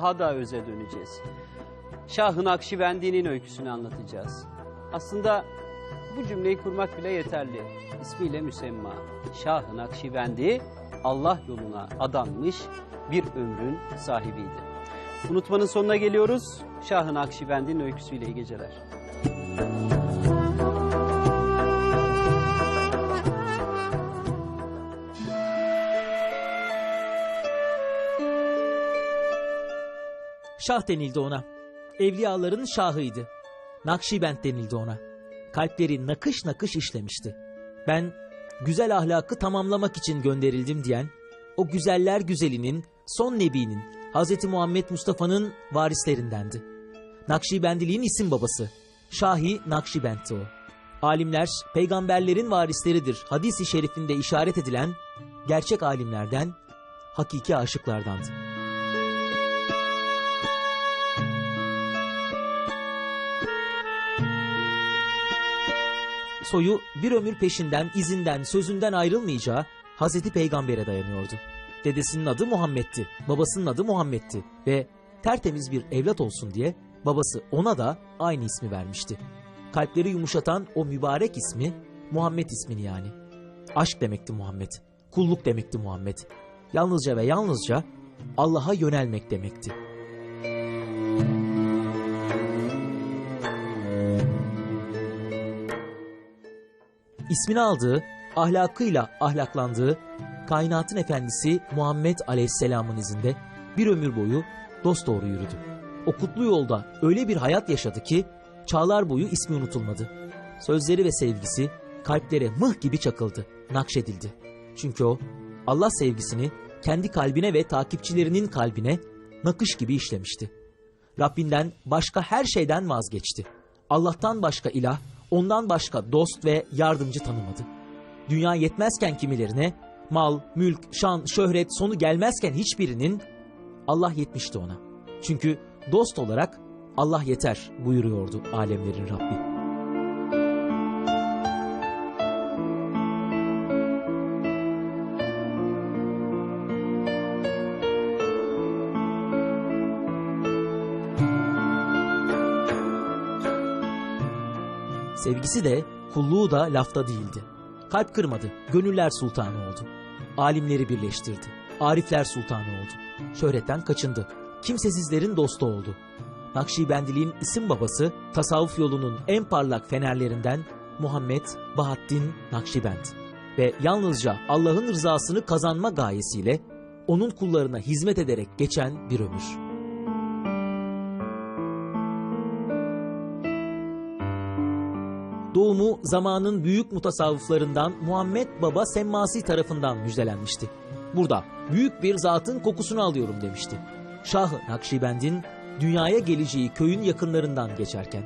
daha da öze döneceğiz. Şah-ı Nakşibendi'nin öyküsünü anlatacağız. Aslında bu cümleyi kurmak bile yeterli. İsmiyle müsemma. Şah-ı Nakşibendi Allah yoluna adanmış bir ömrün sahibiydi. Unutmanın sonuna geliyoruz. Şah-ı Nakşibendi'nin öyküsüyle iyi geceler. Şah denildi ona. Evliyaların şahıydı. Nakşibend denildi ona. Kalpleri nakış nakış işlemişti. Ben güzel ahlakı tamamlamak için gönderildim diyen, o güzeller güzelinin, son nebinin, Hz. Muhammed Mustafa'nın varislerindendi. Nakşibendiliğin isim babası. Şahi Nakşibend'ti o. Alimler peygamberlerin varisleridir. Hadis-i şerifinde işaret edilen gerçek alimlerden, hakiki aşıklardandı. Soyu bir ömür peşinden, izinden, sözünden ayrılmayacağı Hazreti Peygamber'e dayanıyordu. Dedesinin adı Muhammed'ti, babasının adı Muhammed'ti ve tertemiz bir evlat olsun diye babası ona da aynı ismi vermişti. Kalpleri yumuşatan o mübarek ismi Muhammed ismini yani. Aşk demekti Muhammed, kulluk demekti Muhammed. Yalnızca ve yalnızca Allah'a yönelmek demekti. İsmini aldığı, ahlakıyla ahlaklandığı kainatın efendisi Muhammed Aleyhisselam'ın izinde bir ömür boyu dost doğru yürüdü. O kutlu yolda öyle bir hayat yaşadı ki çağlar boyu ismi unutulmadı. Sözleri ve sevgisi kalplere mıh gibi çakıldı, nakşedildi. Çünkü o Allah sevgisini kendi kalbine ve takipçilerinin kalbine nakış gibi işlemişti. Rabbinden başka her şeyden vazgeçti. Allah'tan başka ilah, ondan başka dost ve yardımcı tanımadı. Dünya yetmezken kimilerine, mal, mülk, şan, şöhret sonu gelmezken hiçbirinin Allah yetmişti ona. Çünkü dost olarak Allah yeter buyuruyordu alemlerin Rabbi. Sevgisi de, kulluğu da lafta değildi. Kalp kırmadı, gönüller sultanı oldu. Alimleri birleştirdi. Arifler sultanı oldu. Şöhretten kaçındı. Kimsesizlerin dostu oldu. Nakşibendiliğin isim babası, tasavvuf yolunun en parlak fenerlerinden Muhammed Bahattin Nakşibend. Ve yalnızca Allah'ın rızasını kazanma gayesiyle onun kullarına hizmet ederek geçen bir ömür. Doğumu zamanın büyük mutasavvıflarından Muhammed Baba Semmasi tarafından müjdelenmişti. Burada büyük bir zatın kokusunu alıyorum demişti. Şah-ı Nakşibend'in dünyaya geleceği köyün yakınlarından geçerken.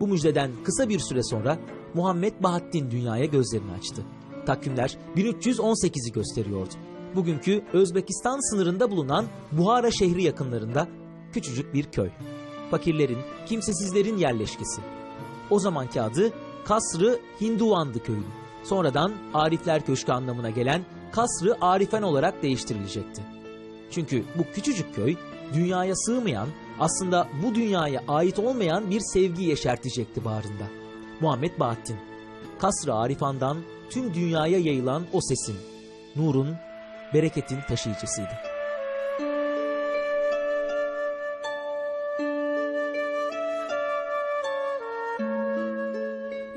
Bu müjdeden kısa bir süre sonra Muhammed Bahattin dünyaya gözlerini açtı. Takvimler 1318'i gösteriyordu. Bugünkü Özbekistan sınırında bulunan Buhara şehri yakınlarında küçücük bir köy. Fakirlerin, kimsesizlerin yerleşkesi. O zamanki adı Kasrı Hinduvandı köyü. Sonradan Arifler Köşkü anlamına gelen Kasrı Arifen olarak değiştirilecekti. Çünkü bu küçücük köy dünyaya sığmayan, aslında bu dünyaya ait olmayan bir sevgi yeşertecekti bağrında. Muhammed Bahattin, Kasrı Arifan'dan tüm dünyaya yayılan o sesin, nurun, bereketin taşıyıcısıydı.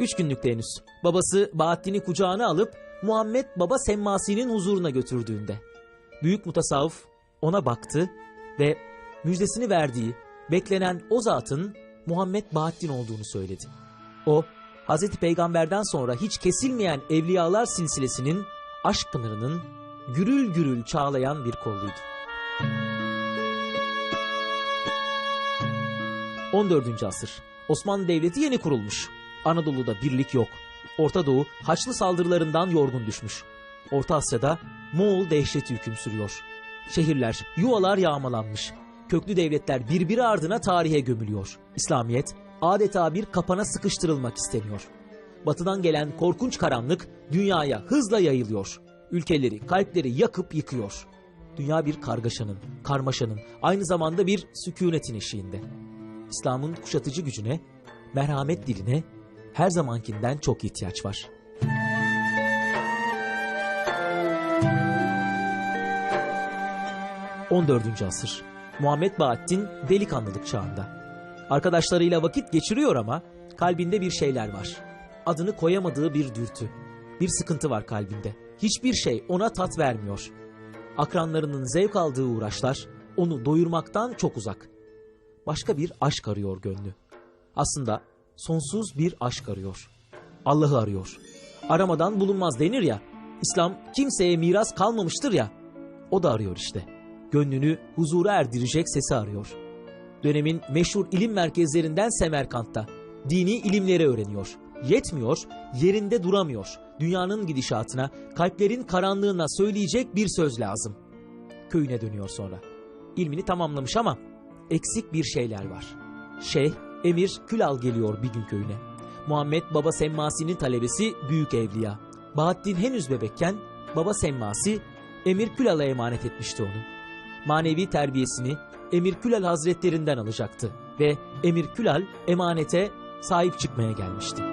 Üç günlükte henüz. Babası Bahattin'i kucağına alıp Muhammed Baba Semmasi'nin huzuruna götürdüğünde. Büyük mutasavvıf ona baktı ve müjdesini verdiği beklenen o zatın Muhammed Bahattin olduğunu söyledi. O, Hazreti Peygamber'den sonra hiç kesilmeyen evliyalar silsilesinin aşk pınarının gürül gürül çağlayan bir kolluydu. 14. asır. Osmanlı Devleti yeni kurulmuş. Anadolu'da birlik yok. Orta Doğu Haçlı saldırılarından yorgun düşmüş. Orta Asya'da Moğol dehşeti hüküm sürüyor. Şehirler, yuvalar yağmalanmış. Köklü devletler birbiri ardına tarihe gömülüyor. İslamiyet adeta bir kapana sıkıştırılmak isteniyor. Batıdan gelen korkunç karanlık dünyaya hızla yayılıyor. Ülkeleri, kalpleri yakıp yıkıyor. Dünya bir kargaşanın, karmaşanın, aynı zamanda bir sükunetin eşiğinde. İslam'ın kuşatıcı gücüne, merhamet diline her zamankinden çok ihtiyaç var. ...14. asır. Muhammed Bahattin delikanlılık çağında. Arkadaşlarıyla vakit geçiriyor ama kalbinde bir şeyler var. Adını koyamadığı bir dürtü. Bir sıkıntı var kalbinde. Hiçbir şey ona tat vermiyor. Akranlarının zevk aldığı uğraşlar onu doyurmaktan çok uzak. Başka bir aşk arıyor gönlü. Aslında sonsuz bir aşk arıyor. Allah'ı arıyor. Aramadan bulunmaz denir ya. İslam kimseye miras kalmamıştır ya. O da arıyor işte. Gönlünü huzura erdirecek sesi arıyor. Dönemin meşhur ilim merkezlerinden Semerkant'ta dini ilimleri öğreniyor. Yetmiyor, yerinde duramıyor. Dünyanın gidişatına, kalplerin karanlığına söyleyecek bir söz lazım. Köyüne dönüyor sonra. İlmini tamamlamış ama eksik bir şeyler var. Şeyh Emir Külal geliyor bir gün köyüne. Muhammed Baba Semmasi'nin talebesi Büyük Evliya. Bahattin henüz bebekken Baba Semmasi Emir Külal'a emanet etmişti onu. Manevi terbiyesini Emir Külal Hazretlerinden alacaktı ve Emir Külal emanete sahip çıkmaya gelmişti.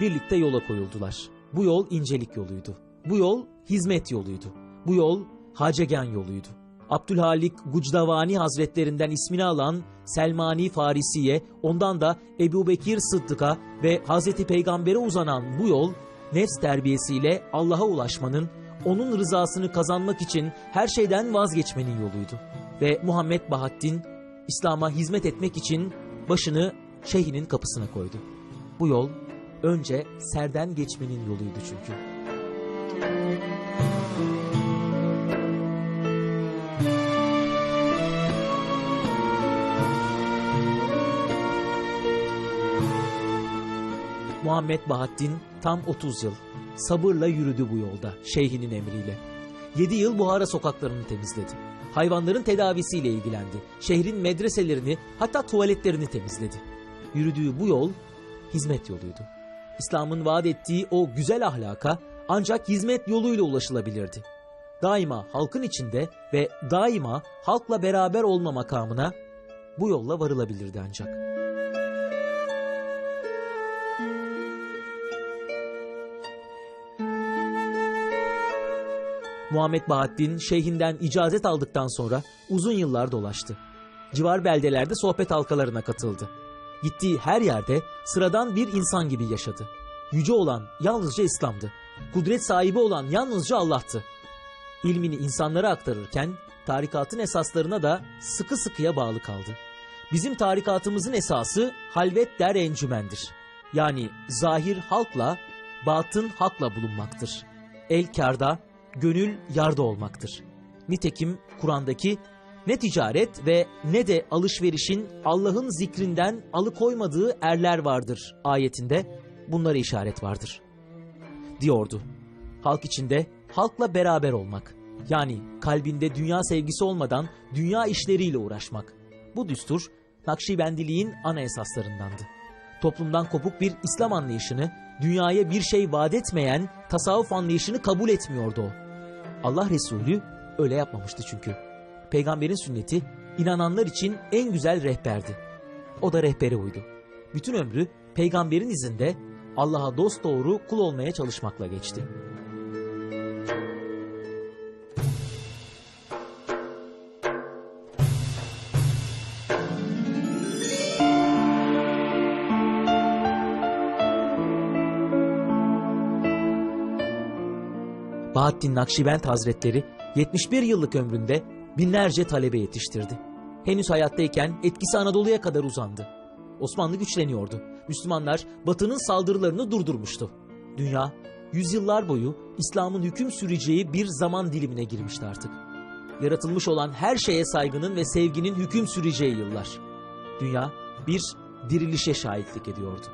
Birlikte yola koyuldular. Bu yol incelik yoluydu. Bu yol hizmet yoluydu. Bu yol Hacegan yoluydu. Abdülhalik Gucdavani Hazretlerinden ismini alan Selmani Farisiye, ondan da Ebu Bekir Sıddık'a ve Hazreti Peygamber'e uzanan bu yol, nefs terbiyesiyle Allah'a ulaşmanın, onun rızasını kazanmak için her şeyden vazgeçmenin yoluydu. Ve Muhammed Bahattin, İslam'a hizmet etmek için başını şeyhinin kapısına koydu. Bu yol önce serden geçmenin yoluydu çünkü. Muhammed Bahattin tam 30 yıl sabırla yürüdü bu yolda şeyhinin emriyle. 7 yıl Buhara sokaklarını temizledi. Hayvanların tedavisiyle ilgilendi. Şehrin medreselerini hatta tuvaletlerini temizledi. Yürüdüğü bu yol hizmet yoluydu. İslam'ın vaat ettiği o güzel ahlaka ancak hizmet yoluyla ulaşılabilirdi. Daima halkın içinde ve daima halkla beraber olma makamına bu yolla varılabilirdi ancak. Muhammed Bahattin şeyhinden icazet aldıktan sonra uzun yıllar dolaştı. Civar beldelerde sohbet halkalarına katıldı. Gittiği her yerde sıradan bir insan gibi yaşadı. Yüce olan yalnızca İslam'dı. Kudret sahibi olan yalnızca Allah'tı. İlmini insanlara aktarırken tarikatın esaslarına da sıkı sıkıya bağlı kaldı. Bizim tarikatımızın esası halvet der encümendir. Yani zahir halkla, batın hakla bulunmaktır. El karda, gönül yarda olmaktır. Nitekim Kur'an'daki ne ticaret ve ne de alışverişin Allah'ın zikrinden alıkoymadığı erler vardır ayetinde bunlara işaret vardır. Diyordu. Halk içinde halkla beraber olmak. Yani kalbinde dünya sevgisi olmadan dünya işleriyle uğraşmak. Bu düstur Nakşibendiliğin ana esaslarındandı. Toplumdan kopuk bir İslam anlayışını, dünyaya bir şey vaat etmeyen tasavvuf anlayışını kabul etmiyordu o. Allah Resulü öyle yapmamıştı çünkü. Peygamberin sünneti inananlar için en güzel rehberdi. O da rehbere uydu. Bütün ömrü peygamberin izinde Allah'a dost doğru kul olmaya çalışmakla geçti. Bahattin Nakşibend Hazretleri 71 yıllık ömründe binlerce talebe yetiştirdi. Henüz hayattayken etkisi Anadolu'ya kadar uzandı. Osmanlı güçleniyordu. Müslümanlar Batı'nın saldırılarını durdurmuştu. Dünya yüzyıllar boyu İslam'ın hüküm süreceği bir zaman dilimine girmişti artık. Yaratılmış olan her şeye saygının ve sevginin hüküm süreceği yıllar. Dünya bir dirilişe şahitlik ediyordu.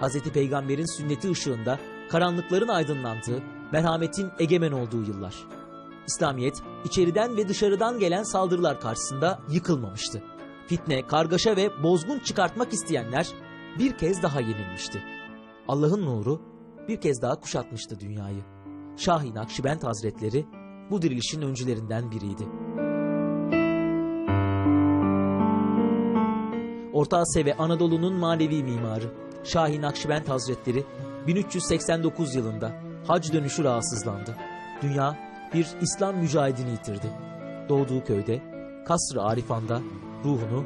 Hz. Peygamber'in sünneti ışığında karanlıkların aydınlandığı, merhametin egemen olduğu yıllar. İslamiyet içeriden ve dışarıdan gelen saldırılar karşısında yıkılmamıştı. Fitne, kargaşa ve bozgun çıkartmak isteyenler bir kez daha yenilmişti. Allah'ın nuru bir kez daha kuşatmıştı dünyayı. Şahin Nakşibend Hazretleri bu dirilişin öncülerinden biriydi. Orta Asya ve Anadolu'nun manevi mimarı Şahin Nakşibend Hazretleri 1389 yılında hac dönüşü rahatsızlandı. Dünya bir İslam mücahidini yitirdi. Doğduğu köyde Kasr-ı Arifan'da ruhunu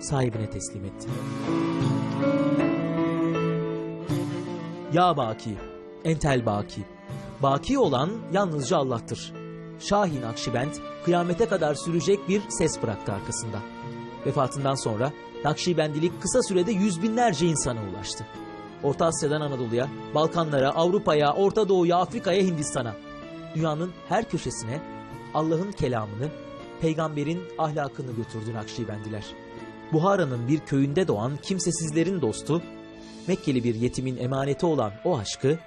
sahibine teslim etti. Ya Baki, Entel Baki. Baki olan yalnızca Allah'tır. Şahin Akşibend kıyamete kadar sürecek bir ses bıraktı arkasında. Vefatından sonra Nakşibendilik kısa sürede yüz binlerce insana ulaştı. Orta Asya'dan Anadolu'ya, Balkanlara, Avrupa'ya, Orta Doğu'ya, Afrika'ya, Hindistan'a. Dünyanın her köşesine Allah'ın kelamını, peygamberin ahlakını götürdü Nakşibendiler. Buhara'nın bir köyünde doğan kimsesizlerin dostu, Mekkeli bir yetimin emaneti olan o aşkı,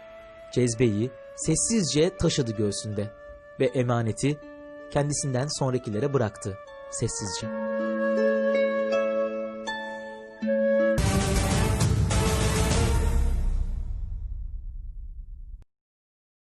cezbeyi sessizce taşıdı göğsünde ve emaneti kendisinden sonrakilere bıraktı sessizce.